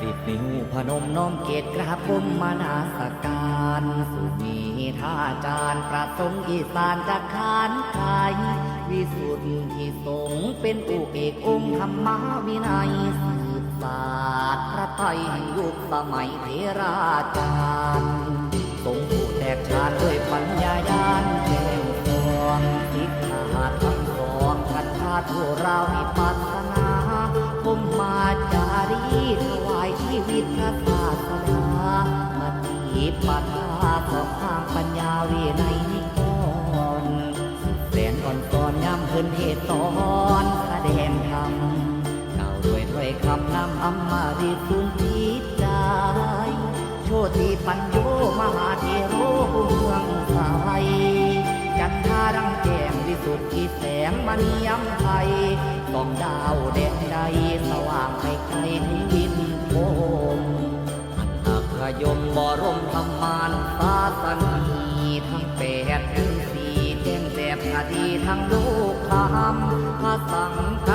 สิบนิ้วพนมน้อมเกตกราบบุญมานาสการสุมีท่าจารย์ประสงค์อีสานจะขานไทยวิสุทธิสงฆ์เป็นอุเอกองค์ธรรมวินัยสืบศาสตร์พระไทยแห่งยุคสมัยเทราจารย์ทรงผู้แตกฉานด้วยปัญญายานแจ้งสอนทิศขาดทั้งสองกัญชาทั่วเราให้ปัสนาผมมาจารี วายชีวิตพระศาสนามาทีปัญหาสอบทางปัญญาวินัยนิกรแสนก่อนก่อนย้ำเพิ่นเหตุตอนแสดงธรรมเก่าด้วยถ้อยคำนำอำมาริสุนจิตใจโชติปัญโยมหาเทโรเมืองสายจันทารังแก้มวิสุทธิแสงมณียำไทย รมธรรมานฟ้าสนีทั้งแปดถึงสี่แจ้งแสบคดีทั้งลูกคำพระสังฆ